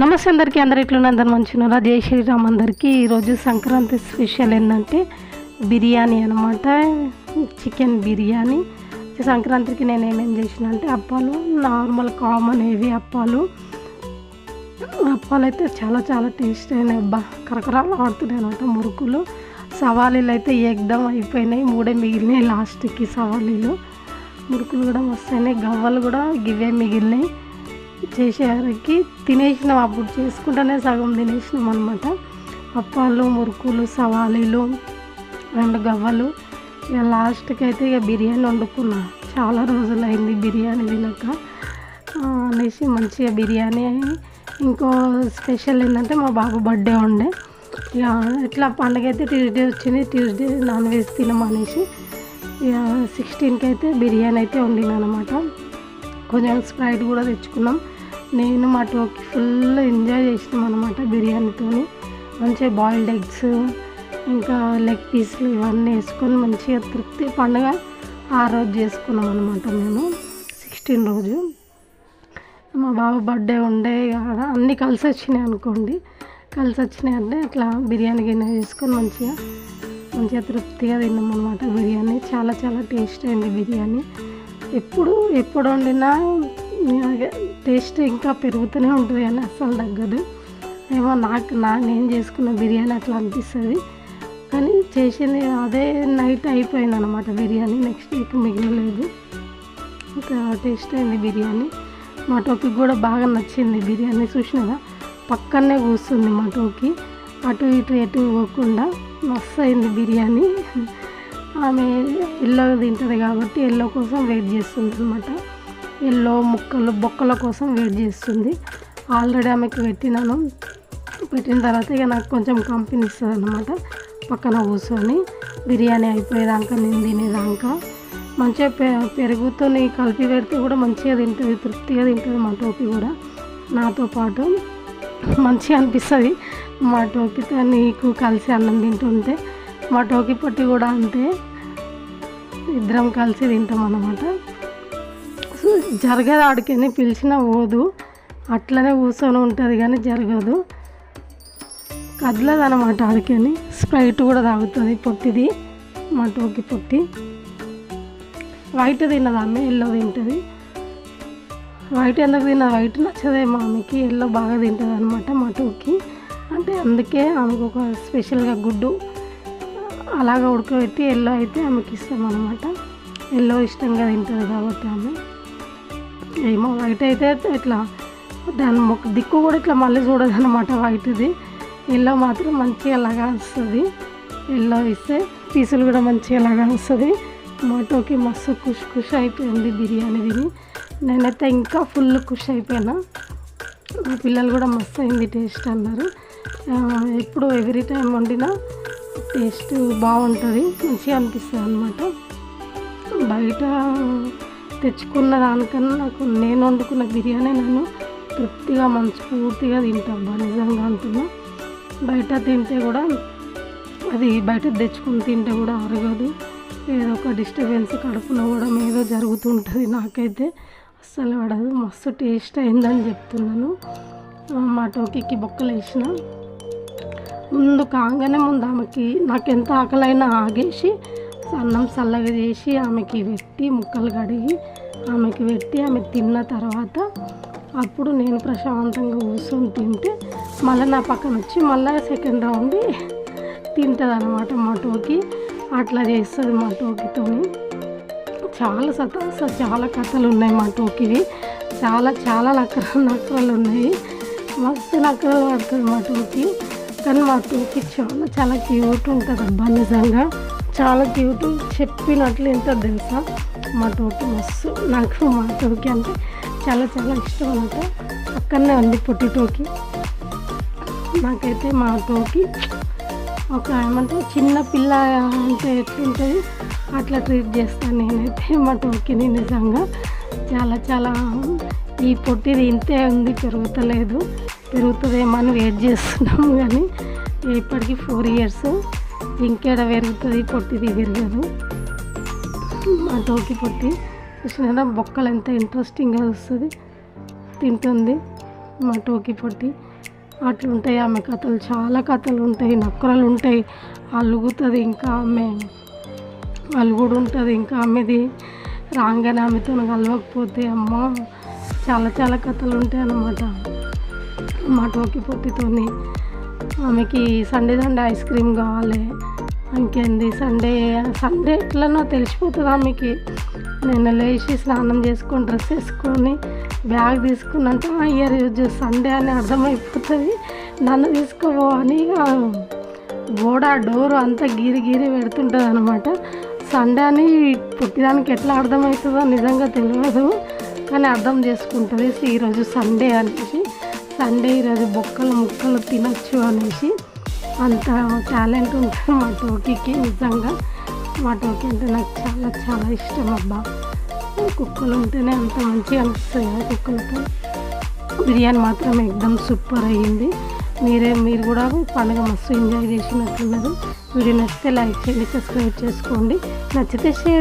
నమస్తే అందరికీ అందరు ఇట్లున్న అందరు మంచిగా జై శ్రీరామ్ అందరికీ. ఈరోజు సంక్రాంతి స్పెషల్ ఏంటంటే బిర్యానీ అనమాట చికెన్ బిర్యానీ. సంక్రాంతికి నేను ఏమేమి చేసిన అంటే అప్పాలు నార్మల్ కామన్ ఏవి అప్పాలు. అప్పాలు అయితే చాలా చాలా టేస్ట్ అయినాయి. అబ్బా కరకరాలు ఆడుతున్నాయి అనమాట మురుకులు. సవాలీలు అయితే ఎగ్దం అయిపోయినాయి. మూడే మిగిలినాయి లాస్ట్కి సవాలీలు. మురుకులు కూడా వస్తాయి గవ్వలు కూడా గివే మిగిలినాయి. చేసేసరికి తినేసినాం అప్పుడు చేసుకుంటేనే సగం తినేసినాం అనమాట అప్పాలు మురుకులు సవాలీలు రెండు గవ్వలు. ఇక లాస్ట్కి అయితే ఇక బిర్యానీ వండుకున్నా. చాలా రోజులు అయింది బిర్యానీ తినక. అనేసి మంచిగా బిర్యానీ. ఇంకో స్పెషల్ ఏంటంటే మా బాబు బర్త్డే ఉండే. ఇక ఇట్లా పండగ అయితే ట్యూస్డే వచ్చింది. ట్యూస్డే నాన్ వెజ్ తినమనేసి ఇక సిక్స్టీన్కి అయితే బిర్యానీ అయితే వండినా అనమాట కొంచెం స్ప్రైట్ కూడా తెచ్చుకున్నాం. నేను మా టోకి ఫుల్ ఎంజాయ్ చేసినాం అనమాట బిర్యానీతో మంచిగా బాయిల్డ్ ఎగ్స్ ఇంకా లెగ్ పీస్లు ఇవన్నీ వేసుకొని మంచిగా తృప్తి పండుగ ఆ రోజు చేసుకున్నాం అనమాట మేము. సిక్స్టీన్ రోజు. మా బాబు బర్త్డే ఉండే ఆడ అన్నీ కలిసి వచ్చినాయి అనుకోండి. కలిసి వచ్చినాయి అంటే అట్లా బిర్యానీ గిన్నె చేసుకొని మంచిగా మంచిగా తృప్తిగా తిన్నాం అనమాట బిర్యానీ. చాలా చాలా టేస్ట్ అయింది బిర్యానీ. ఎప్పుడు ఎప్పుడు వండినా టేస్ట్ ఇంకా పెరుగుతూనే ఉంటుంది అని అస్సలు తగ్గదు. ఏమో నాకు నా నేను చేసుకున్న బిర్యానీ అట్లా అనిపిస్తుంది. కానీ చేసింది అదే నైట్ అయిపోయింది అనమాట బిర్యానీ నెక్స్ట్ వీక్ మిగలలేదు. ఇంకా టేస్ట్ అయింది బిర్యానీ. మా టోకి కూడా బాగా నచ్చింది బిర్యానీ చూసినగా పక్కనే కూర్చుంది మా టోకి అటు ఇటు ఎటు పోకుండా మస్తు అయింది బిర్యానీ. ఆమె ఎల్లో తింటుంది కాబట్టి ఎల్లో కోసం వెయిట్ చేస్తుంది అనమాట ఎల్లో ముక్కలు బొక్కల కోసం వెయిట్ చేస్తుంది. ఆల్రెడీ ఆమెకి పెట్టినాను. పెట్టిన తర్వాత ఇక నాకు కొంచెం కంపెనీ ఇస్తుంది అనమాట పక్కన కూర్చొని బిర్యానీ అయిపోయేదాకా నేను తినేదాకా. మంచిగా పె పెరుగుతో కలిపి పెడితే కూడా మంచిగా తింటుంది తృప్తిగా తింటుంది మా టోపీ కూడా. నాతో పాటు మంచిగా అనిపిస్తుంది. మా టోపీతో నీకు కలిసి అన్నం తింటుంటే మా టోకి పట్టి కూడా అంతే. ఇద్దరం కలిసి తింటాం అన్నమాట సో జరగదు ఆడికని పిలిచినా పోదు. అట్లనే కూర్చొని ఉంటుంది కానీ జరగదు. కదలదు అనమాట ఆడికని స్ప్రైట్ కూడా తాగుతుంది పొట్టిది. మా టోకి పొట్టి. వైట్ తిన్నది ఆమె ఎల్లో తింటుంది. వైట్ ఎందుకు తిన్నది? వైట్ నచ్చదేమో ఆమెకి. ఎల్లో బాగా తింటుంది అనమాట మా టోకి అంటే అందుకే ఆమెకు ఒక స్పెషల్గా గుడ్డు అలాగ ఉడకబెట్టి ఎల్లో అయితే ఆమెకి ఇస్తాం అనమాట ఎల్లో ఇష్టంగా తింటుంది కాబట్టి ఆమె. ఏమో వైట్ అయితే ఇట్లా దాని మొక్క దిక్కు కూడా ఇట్లా మళ్ళీ చూడదు అనమాట వైట్ది. ఎల్లో మాత్రం మంచిగా అలాగా వస్తుంది. ఎల్లో ఇస్తే పీసులు కూడా మంచిగా అలాగా వస్తుంది. మాటోకి మస్తు ఖుష్ ఖుష్ అయిపోయింది బిర్యానీ తిని. నేనైతే ఇంకా ఫుల్ ఖుష్ అయిపోయినా. మా పిల్లలు కూడా మస్తు అయింది టేస్ట్ అన్నారు. ఎప్పుడు ఎవ్రీ టైం వండినా టేస్ట్ బాగుంటుంది మంచిగా అనిపిస్తుంది అనమాట బయట తెచ్చుకున్న దానికన్నా నాకు నేను వండుకున్న బిర్యానీ నేను తృప్తిగా మనస్ఫూర్తిగా తింటాను నిజంగా అంటున్నా. బయట తింటే కూడా అది బయట తెచ్చుకుని తింటే కూడా అరగదు. ఏదో ఒక డిస్టర్బెన్స్ కడుపులో కూడా ఏదో జరుగుతుంటుంది నాకైతే అస్సలు పడదు. మస్తు టేస్ట్ అయిందని చెప్తున్నాను. మా టోకీకి బొక్కలు వేసిన ముందు కాగానే ముందు ఆమెకి నాకు ఎంత ఆకలైనా ఆగేసి అన్నం చల్లగా చేసి ఆమెకి పెట్టి ముక్కలు కడిగి ఆమెకి పెట్టి ఆమె తిన్న తర్వాత అప్పుడు నేను ప్రశాంతంగా కూర్చొని తింటే మళ్ళీ నా పక్కన వచ్చి మళ్ళీ సెకండ్ రౌండ్ తింటుంది అనమాట మా టోకి. అట్లా చేస్తుంది మా టోకితోని. చాలా సత చాలా కథలు ఉన్నాయి మా టోకివి. చాలా చాలా నక్కలు నక్కలు ఉన్నాయి మస్తు నక్కలు పడుతుంది మా టోకి. కానీ మా టోకి చాలా చాలా క్యూట్ ఉంటుంది అబ్బా నిజంగా. చాలా క్యూట్ చెప్పినట్లు ఎంత తెలుసా? మా టోకి మస్తు నాకు మా టోకి అంటే చాలా చాలా ఇష్టం అనమాట అక్కడనే ఉంది పొట్టి టోకి నాకైతే మా టోకి ఒక ఏమంటే చిన్న పిల్ల అంటే ఎట్లుంటుంది? అట్లా ట్రీట్ చేస్తాను నేనైతే మా టోకిని నిజంగా. చాలా చాలా ఈ పొట్టిది ఇంతే ఉంది పెరుగుతలేదు. పెరుగుతుందేమో అని వెయిట్ చేస్తున్నాము కానీ ఇప్పటికి ఫోర్ ఇయర్స్ ఇంకేడ పెరుగుతుంది పొట్టిది పెరగదు మా టోకి పొట్టి చూసినా బొక్కలు ఎంత ఇంట్రెస్టింగ్గా వస్తుంది తింటుంది మా టోకి పొట్టి. అట్లుంటాయి ఆమె కథలు. చాలా కథలు ఉంటాయి నక్కరలు ఉంటాయి. అలుగుతుంది ఇంకా ఆమె. అలుగుడు ఉంటుంది ఇంకా ఆమెది. రాగానే ఆమెతో కలవకపోతే అమ్మ చాలా చాలా కథలు ఉంటాయి అన్నమాట మా టోకి పొట్టితోని. ఆమెకి సండే సండే ఐస్ క్రీమ్ కావాలి. ఇంకేంది? సండే సండే ఎట్లనో తెలిసిపోతుంది ఆమెకి. నేను లేచి స్నానం చేసుకొని డ్రెస్ వేసుకొని బ్యాగ్ తీసుకున్నంత ఇయర్ యూజ్ సండే అని అర్థమైపోతుంది. నన్ను తీసుకోవో అని గోడ డోర్ అంతా గీరి గీరి పెడుతుంటుంది అనమాట సండే అని పుట్టిదానికి ఎట్లా అర్థమవుతుందో నిజంగా తెలియదు కానీ అర్థం చేసుకుంటుంది ఈరోజు సండే అనేసి. సండే ఈరోజు బొక్కలు ముక్కలు తినొచ్చు అనేసి అంత టాలెంట్ ఉంటుంది మా టోకీకి నిజంగా. మా టోకీ అంటే నాకు చాలా చాలా ఇష్టం అబ్బా. కుక్కలు ఉంటేనే అంత మంచిగా అనిపిస్తుంది కదా కుక్కలతో బిర్యానీ మాత్రం ఎక్దమ్ సూపర్ అయ్యింది. మీరే మీరు కూడా పండుగ మస్తు ఎంజాయ్ చేసినట్టున్నారు వీడియో నచ్చితే లైక్ చేయండి సబ్స్క్రైబ్ చేసుకోండి. నచ్చితే షేర్